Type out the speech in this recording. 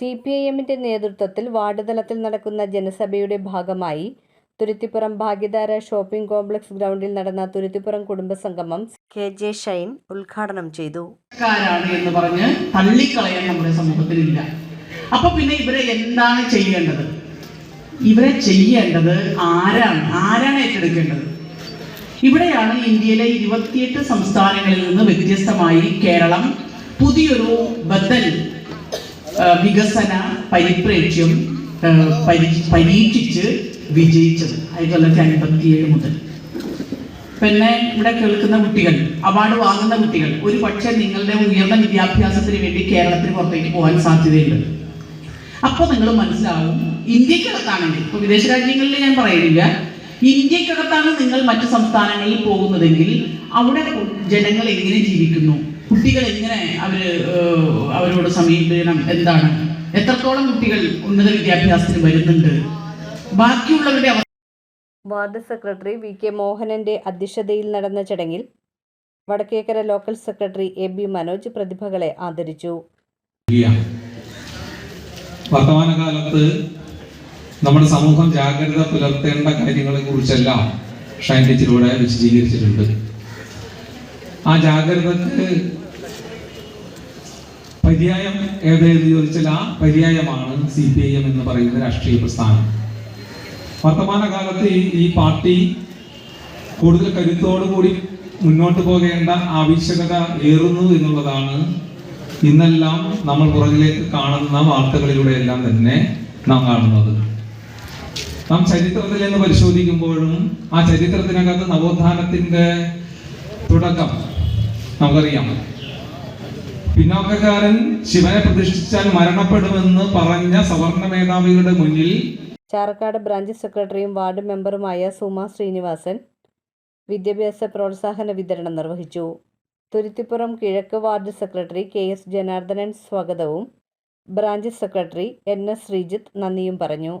C P I എമ്മിന്റെ നേതൃത്വത്തിൽ ward തലത്തിൽ നടക്കുന്ന ജനസഭയുടെ ഭാഗമായി തുരുത്തിപ്പുറം ഭാഗ്യധാര ഷോപ്പിംഗ് കോംപ്ലക്സ് ഗ്രൗണ്ടിൽ നടന്ന തുരുത്തിപ്പുറം കുടുംബസംഗമം കെ ജെ ഷൈൻ ഉദ്ഘാടനം ചെയ്തു. എന്ന് പറഞ്ഞ് തള്ളിക്കളയാൻ നമ്മുടെ സമൂഹത്തിലില്ല അപ്പൊ പിന്നെ ഇവരെ എന്താണ് ചെയ്യേണ്ടത്? ഇവരെ ചെയ്യേണ്ടത് ആരാണ്? ആരാണ് ഏറ്റെടുക്കേണ്ടത്? ഇവിടെയാണ് ഇന്ത്യയിലെ ഇരുപത്തിയെട്ട് സംസ്ഥാനങ്ങളിൽ നിന്ന് വ്യത്യസ്തമായി കേരളം പുതിയൊരു ബദൽ വികസന പരിപ്രേക്ഷ്യം പരീക്ഷിച്ച് വിജയിച്ചത് ആയിരത്തി തൊള്ളായിരത്തി അൻപത്തിയേഴ് മുതൽ. പിന്നെ ഇവിടെ കേൾക്കുന്ന കുട്ടികൾ അവാർഡ് വാങ്ങുന്ന കുട്ടികൾ ഒരു പക്ഷേ നിങ്ങളുടെ ഉയർന്ന വിദ്യാഭ്യാസത്തിന് വേണ്ടി കേരളത്തിന് പുറത്തേക്ക് പോകാൻ സാധ്യതയുണ്ട്. അപ്പോൾ നിങ്ങൾ മനസ്സിലാവും ഇന്ത്യക്കകത്താണെങ്കിൽ ഇപ്പോൾ വിദേശ രാജ്യങ്ങളിൽ ഞാൻ പറയുന്നില്ല ഇന്ത്യക്കകത്താണ് നിങ്ങൾ മറ്റു സംസ്ഥാനങ്ങളിൽ പോകുന്നതെങ്കിൽ അവിടെ ജനങ്ങൾ എങ്ങനെ ജീവിക്കുന്നു? കുട്ടികൾ എങ്ങനെ അവർ അവരോട് സമീപനം എന്താണ്? എത്രത്തോളം കുട്ടികൾ ഉന്നത വിദ്യാഭ്യാസത്തിന് വരുന്നുണ്ട്? ബാക്കിയുള്ളവരുടെ വാർഡ് സെക്രട്ടറി വി കെ മോഹനന്റെ അധ്യക്ഷതയിൽ നടന്ന ചടങ്ങിൽ Vadakkekara local secretary A B Manoj പ്രതിഭകളെ ആദരിച്ചു. വർത്തമാനകാലത്ത് നമ്മുടെ സമൂഹം ജാഗ്രത പുലർത്തേണ്ട കാര്യങ്ങളെ കുറിച്ചെല്ലാം ഷൈൻ ടീച്ചറിലൂടെ വിശദീകരിച്ചിട്ടുണ്ട്. ആ ജാഗ്രതക്ക് പര്യായം ഏതെന്ന് ചോദിച്ചാൽ ആ പര്യായമാണ് സി പി ഐ എം എന്ന് പറയുന്ന രാഷ്ട്രീയ പ്രസ്ഥാനം. വർത്തമാനകാലത്ത് ഈ പാർട്ടി കൂടുതൽ കരുത്തോടുകൂടി മുന്നോട്ട് പോകേണ്ട ആവശ്യകത ഏറുന്നു എന്നുള്ളതാണ് ഇന്നെല്ലാം നമ്മൾ പുറകിലേക്ക് കാണുന്ന വാർത്തകളിലൂടെ എല്ലാം തന്നെ നാം കാണുന്നത്. നാം ചരിത്രത്തിൽ നിന്ന് പരിശോധിക്കുമ്പോഴും ആ ചരിത്രത്തിനകത്ത് നവോത്ഥാനത്തിന്റെ തുടക്കം. നമുക്കറിയാം. പിന്നോക്കക്കാരൻ ശിവനെ പ്രതിഷ്ഠിച്ചാൽ മരണപ്പെടുമെന്ന് പറഞ്ഞ സവർണ മേധാവികളുടെ മുന്നിൽ ചാറക്കാട് ബ്രാഞ്ച് സെക്രട്ടറിയും വാർഡ് മെമ്പറുമായ സുമ ശ്രീനിവാസൻ വിദ്യാഭ്യാസ പ്രോത്സാഹന വിതരണം നിർവഹിച്ചു. തുരുത്തിപ്പുറം കിഴക്ക് ward secretary K S Janardhanan സ്വാഗതവും branch secretary N S Sreejith നന്ദിയും പറഞ്ഞു.